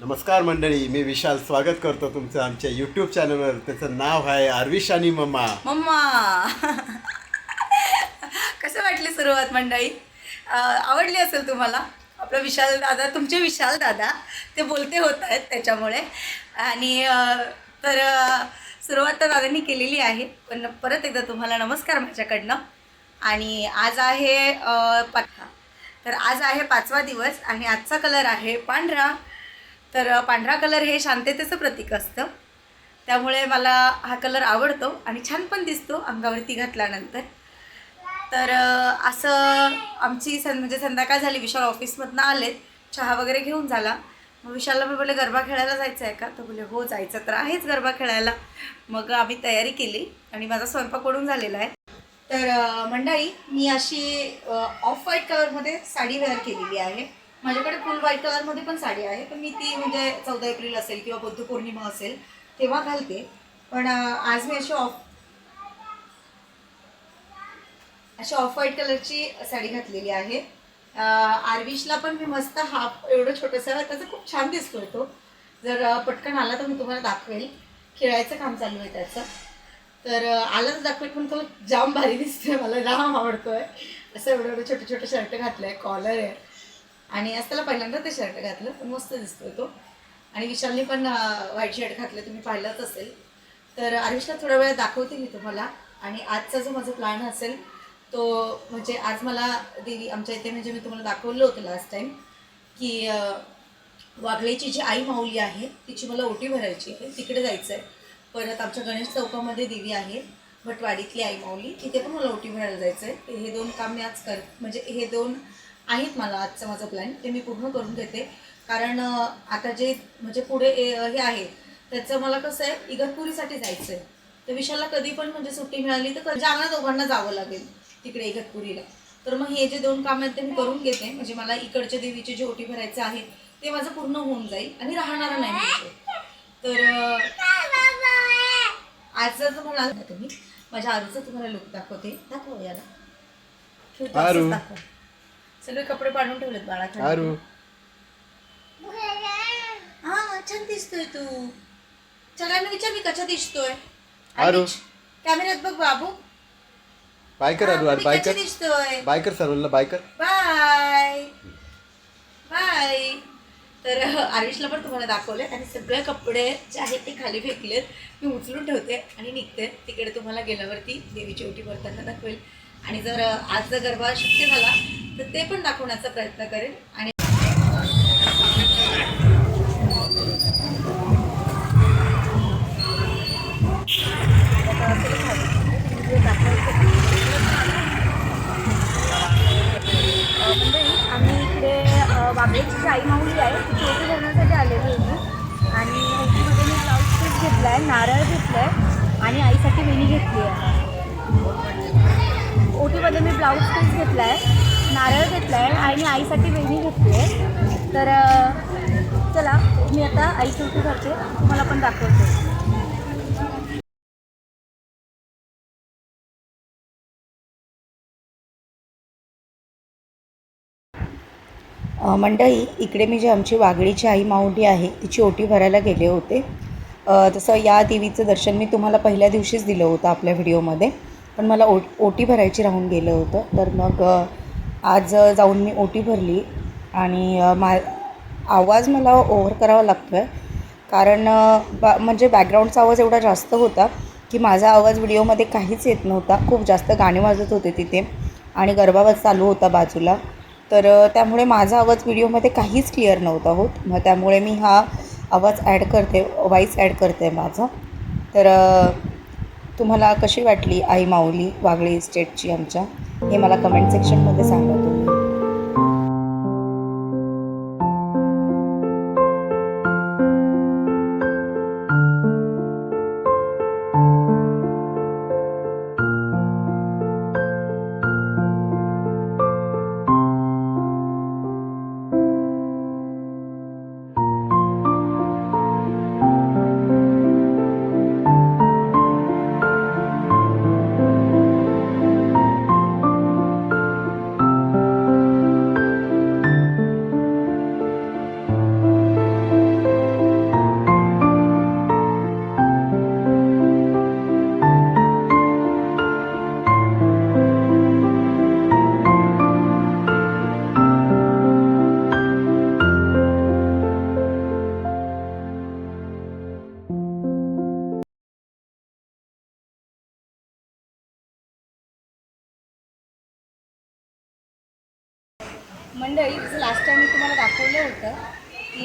नमस्कार मंडळी मी विशाल स्वागत करतो तुमचं आमच्या यूट्यूब चॅनलवर त्याचं नाव आहे आरविश आणि मम्मा. मम्मा. कसं वाटली सुरुवात मंडळी? आवडली असेल तुम्हाला? आपलं विशाल दादा तुमचे विशाल दादा ते बोलते होत आहेत त्याच्यामुळे. आणि तर सुरुवात तर दादांनी केलेली आहे पण परत एकदा तुम्हाला नमस्कार माझ्याकडनं. आणि आज आहे अं, पा तर आज आहे पाचवा दिवस आणि आजचा कलर आहे पांढरा. तर पांढरा कलर हे शांततेचं प्रतीक असतं. त्यामुळे मला हा कलर आवडतो आणि छान पण दिसतो अंगावरती घातल्यानंतर. तर असं आमची सं म्हणजे संध्याकाळ झाली विशाल ऑफिसमधनं आले चहा वगैरे घेऊन झाला. मग विशालला मी बोलले गरबा खेळायला जायचं आहे का? तर बोले हो जायचं तर आहेच गरबा खेळायला. मग आम्ही तयारी केली आणि माझा स्वयंपाक पडून झालेला आहे. तर मंडळी मी अशी ऑफ व्हाईट कलरमध्ये साडी वेअर केलेली आहे. माझ्याकडे फुल व्हाईट कलरमध्ये पण साडी आहे पण मी ती म्हणजे चौदा एप्रिल असेल किंवा बुद्ध पौर्णिमा असेल तेव्हा घालते. पण आज मी अशी ऑफ अशी ऑफ व्हाईट कलरची साडी घातलेली आहे. आर्विशला आरविशला पण मी मस्त हाफ एवढं छोटंसं त्याचा खूप छान दिसतोय तो. जर पटकन आला तर मी तुम्हाला दाखवेल. खेळायचं काम चालू आहे त्याचं. तर आलाच तर दाखवेल पण तो जाम भारी दिसतोय मला राम आवडतोय. असं एवढं एवढं छोटे छोटे शर्ट घातलं आहे कॉलर आहे. आणि आज त्याला पहिल्यांदा ते शर्ट घातलं पण मस्त दिसतोय तो. आणि विशालने पण व्हाईट शर्ट घातलं तुम्ही पाहिलंच असेल. तर आरुषला थोड्या वेळा दाखवते मी तुम्हाला. आणि आजचा जो माझा प्लॅन असेल तो म्हणजे आज मला देवी आमच्या इथे म्हणजे मी तुम्हाला दाखवलं होतं लास्ट टाईम की वाघळेची जी आई माऊली आहे तिची मला ओटी भरायची आहे तिकडे जायचं आहे परत आमच्या गणेश चौकामध्ये देवी आहे भटवाडीतली आई माऊली तिथे पण मला ओटी भरायला जायचं आहे हे दोन काम मी आज कर म्हणजे हे दोन आहेत मला आजचं माझं प्लॅन ते मी पूर्ण करून देते. कारण आता जे म्हणजे पुढे हे आहे त्याचं मला कसं आहे इगतपुरीसाठी जायचं आहे तर विशालला कधी पण म्हणजे सुट्टी मिळाली तर कधी आम्हाला दोघांना जावं लागेल तिकडे इगतपुरीला. तर मग हे जे दोन काम आहेत ते मी करून घेते. म्हणजे मला इकडच्या देवीची जी ओटी भरायचं आहे ते माझं पूर्ण होऊन जाईल आणि राहणार नाही तर अं, आज जर तुम्हाला ना तुम्ही माझ्या आरूचं तुम्हाला लुक दाखवते. दाखव याला. दाखव. सगळे कपडे पाडून ठेवलेत बाळा आरू. हा छान दिसतोय तू. सगळ्यांना विचार मी कशा दिसतोय? आरू. कॅमेऱ्यात बघ बाबू. बाय कर आरू हा, आरू मी बाय कशी कर. दिसतोय? बाय कर सर्वांना बाय कर. बाय. बाय. तर आयुषला पण तुम्हाला दाखवले आणि सगळे कपडे जे आहेत ते खाली फेकलेत. मी उचलून ठेवते आणि निघते. तिकडे तुम्हाला गेल्यावरती देवीची ओटी भरताना दाखवेल. आणि जर आज जर गरबा शक्य झाला तर ते पण दाखवण्याचा प्रयत्न करेन. आणि मंडळी आम्ही इकडे अ, वागळेची जी आई माऊली आहे. ती ओटी भरण्यासाठी आलेली होती आणि ओटीमध्ये मी ब्लाऊज पीस घेतला आहे नारळ घेतला आहे आणि आईसाठी वेणी घेतली आहे. ओटीमध्ये मी ब्लाऊज पीस घेतला आहे. नारळ घेतला आहे आणि आईसाठी वेणी घेतली आहे तर चला मी आता आई ओटी भरते. तुम्हाला पण दाखवते. मंडई मंडळी इकडे मी जी आमची वाघडीची आई माऊली आहे तिची ओटी भरायला गेले होते. तसं या देवीचं दर्शन मी तुम्हाला पहिल्या दिवशीच दिलं होतं आपल्या व्हिडिओमध्ये. पण मला ओ ओटी भरायची राहून गेलं होतं. तर मग आज जाऊन मी ओटी भरली आणि मा आवाज मला ओव्हर करावा लागतो आहे कारण बा म्हणजे बॅकग्राऊंडचा आवाज एवढा जास्त होता की माझा आवाज व्हिडिओमध्ये काहीच येत नव्हता. खूप जास्त गाणे वाजत होते तिथे आणि गरबावाज चालू होता बाजूला. तर त्यामुळे माझा आवाज व्हिडिओमध्ये काहीच क्लिअर नव्हता होत. मग त्यामुळे मी हा आवाज ॲड करते वॉईस ॲड करते माझा. तर तुम्हाला कशी वाटली आई माऊली वागळी इस्टेटची आमच्या? हे मला कमेंट सेक्शनमध्ये सांगा तुम्ही.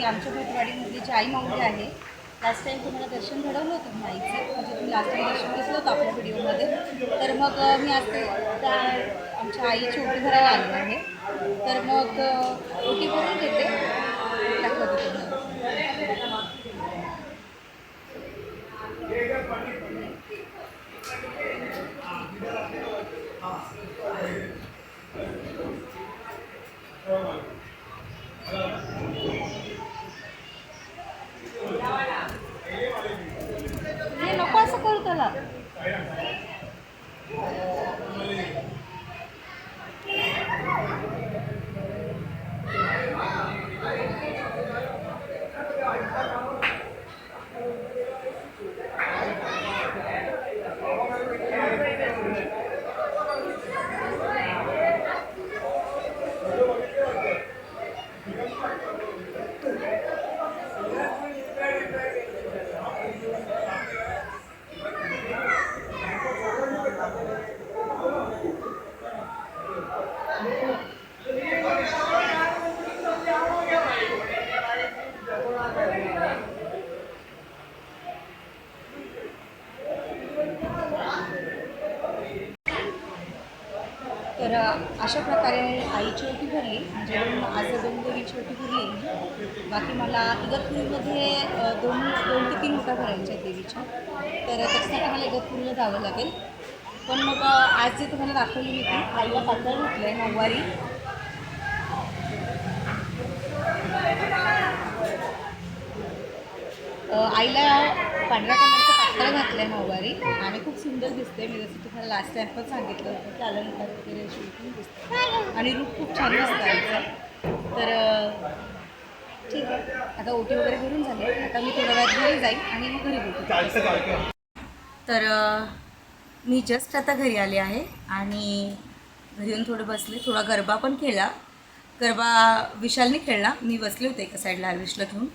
की आमच्या भटवाडीमधली जी आई माऊली आहे लास्ट टाईम तुम्हाला दर्शन घडवलं होतं माईचं म्हणजे तुम्ही लास्ट टाईम दर्शन घेतलं होतं आपल्या व्हिडिओमध्ये तर मग मी आज ते त्या आमच्या आईची ओटी भरायला आली आहे. तर मग ओटी भरून घेते. दाखवते तुम्हाला हे नको असं करू त्याला तर अशा प्रकारे आईची ओटी भरली म्हणजे आज दोन देवीची ओटी भरली. बाकी मला इगतपुरीमध्ये दोन दोन ते तीन ओट्या भरायच्या आहेत देवीच्या. तर त्याच्यासाठी मला इगतपुरीला जावं लागेल. पण मग आज जे तुम्हाला दाखवली मी ती आईला पातळ घातलं आहे नऊवारी आईला पांढऱ्या कलरचा पातळ घातलं आहे नऊवारी आणि खूप सुंदर दिसते मी जसं तुम्हाला लास्ट टाइम पण सांगितलं होतं की अलंकार वगैरे शिवून दिसते आणि रूप खूप छान दिसतं तर ठीक आहे. आता ओटी वगैरे भरून झाली. आता मी थोड्या वेळात घरी जाईन आणि मग घरी बोलतो. तर मी जस्ट आता घरी आले आहे आणि घरी येऊन थोडं बसले. थोडा गरबा पण खेळला. गरबा विशालने खेळला. मी बसले होते एका साईडला आरविशला घेऊन.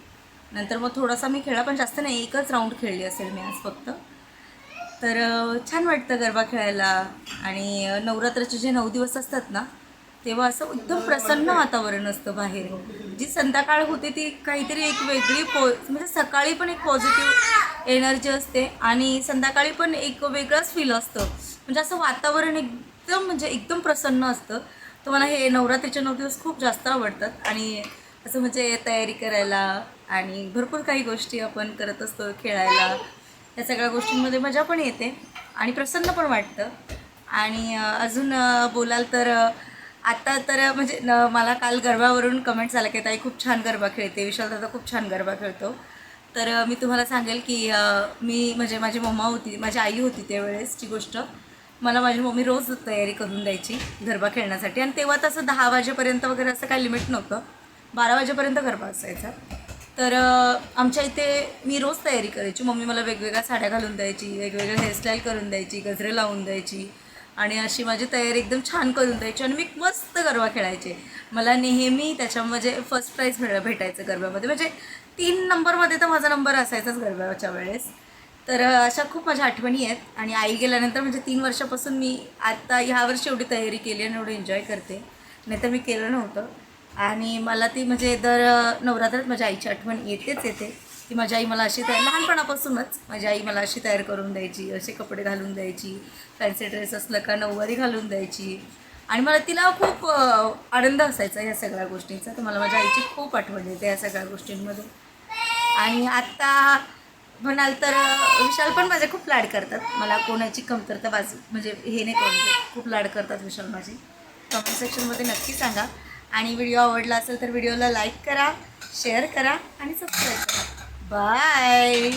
नंतर मग थोडासा मी खेळा पण जास्त नाही. एकच राऊंड खेळली असेल मी आज फक्त. तर छान वाटतं गरबा खेळायला. आणि नवरात्राचे जे नऊ दिवस असतात ना तेव्हा असं एकदम प्रसन्न वातावरण असतं बाहेर. जी संध्याकाळ होते ती काहीतरी एक वेगळी पो म्हणजे सकाळी पण एक पॉझिटिव्ह एनर्जी असते आणि संध्याकाळी पण एक वेगळंच फील असतं. म्हणजे असं वातावरण एकदम म्हणजे एकदम प्रसन्न असतं. तर मला हे नवरात्रीचे नऊ दिवस खूप जास्त आवडतात. आणि असं म्हणजे तयारी करायला आणि भरपूर काही गोष्टी आपण करत असतो खेळायला. या सगळ्या गोष्टींमध्ये मजा पण येते आणि प्रसन्न पण वाटतं. आणि अजून बोलाल तर आत्ता आता तर म्हणजे न मला काल गरबावरून कमेंट्स आला की ताई खूप छान गरबा खेळते. विशाल दादा खूप छान गरबा खेळतो. तर मी तुम्हाला सांगेल की मी म्हणजे माझी मम्मा होती माझी आई होती त्यावेळेसची गोष्ट. मला माझी मम्मी रोज तयारी करून द्यायची गरबा खेळण्यासाठी. आणि तेव्हा तसं दहा वाजेपर्यंत वगैरे असं काही लिमिट नव्हतं. बारा वाजेपर्यंत गरबा असायचा. तर आमच्या इथे मी रोज तयारी करायची. मम्मी मला वेगवेगळ्या साड्या घालून द्यायची वेगवेगळ्या हेअरस्टाईल करून द्यायची गजरे लावून द्यायची आणि अशी माझी तयारी एकदम छान करून द्यायची आणि मी मस्त गरबा खेळायचे. मला नेहमी त्याच्यामध्ये फर्स्ट प्राईज भेट भेटायचं गरब्यामध्ये. म्हणजे तीन नंबरमध्ये तर माझा नंबर असायचाच गरब्याच्या वेळेस. तर अशा खूप माझ्या आठवणी आहेत आणि आई गेल्यानंतर म्हणजे तीन वर्षापासून मी आत्ता ह्या वर्षी एवढी तयारी केली आणि एवढी एन्जॉय करते. नाहीतर मी केलं नव्हतं. आणि मला ती म्हणजे दर नवरात्रात माझ्या आईची आठवण येतेच येते. की माझी आई मला अशी तयार लहानपणापासूनच माझी आई मला अशी तयार करून द्यायची असे कपडे घालून द्यायची फॅन्सी ड्रेस असलं का नऊवारी घालून द्यायची. आणि मला तिला खूप आनंद असायचा ह्या सगळ्या गोष्टींचा. तर मला माझ्या आईची खूप आठवण येते या सगळ्या गोष्टींमध्ये आणि आत्ता म्हणाल तर विशाल पण माझे खूप लाड करतात. मला कोणाची कमतरता बाजू म्हणजे हे नाही करून खूप लाड करतात विशाल माझी. कमेंट सेक्शनमध्ये नक्की सांगा. आणि व्हिडिओ आवडला असेल तर व्हिडिओला लाईक करा शेअर करा आणि सबस्क्राईब करा. बाय.